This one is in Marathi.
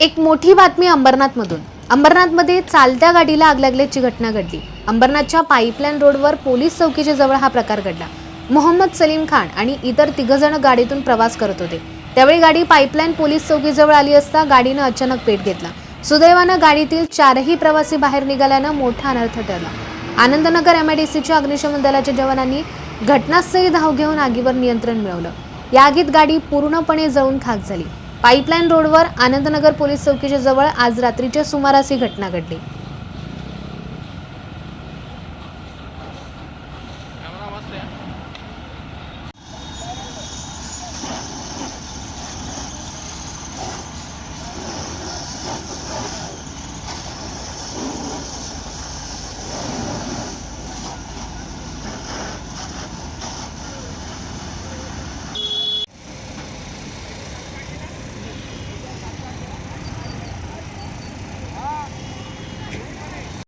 एक मोठी बातमी अंबरनाथमधून. अंबरनाथमध्ये चालत्या गाडीला आग लागल्याची घटना घडली. अंबरनाथच्या पाईपलाईन रोडवर पोलीस चौकीच्या जवळ हा प्रकार घडला. मोहम्मद सलीम खान आणि इतर तिघजण गाडीतून प्रवास करत होते. त्यावेळी गाडी पाईपलाईन पोलीस चौकीजवळ आली असता गाडीनं अचानक पेट घेतला. सुदैवानं गाडीतील चारही प्रवासी बाहेर निघाल्यानं मोठा अनर्थ ठरला आनंदनगर एमआयडीसीच्या अग्निशमन दलाच्या जवानांनी घटनास्थळी धाव घेऊन आगीवर नियंत्रण मिळवलं. या आगीत गाडी पूर्णपणे जळून खाक झाली. पाईपलाईन रोडवर आनंदनगर पोलीस चौकीच्या जवळ आज रात्रीच्या सुमारास ही घटना घडली.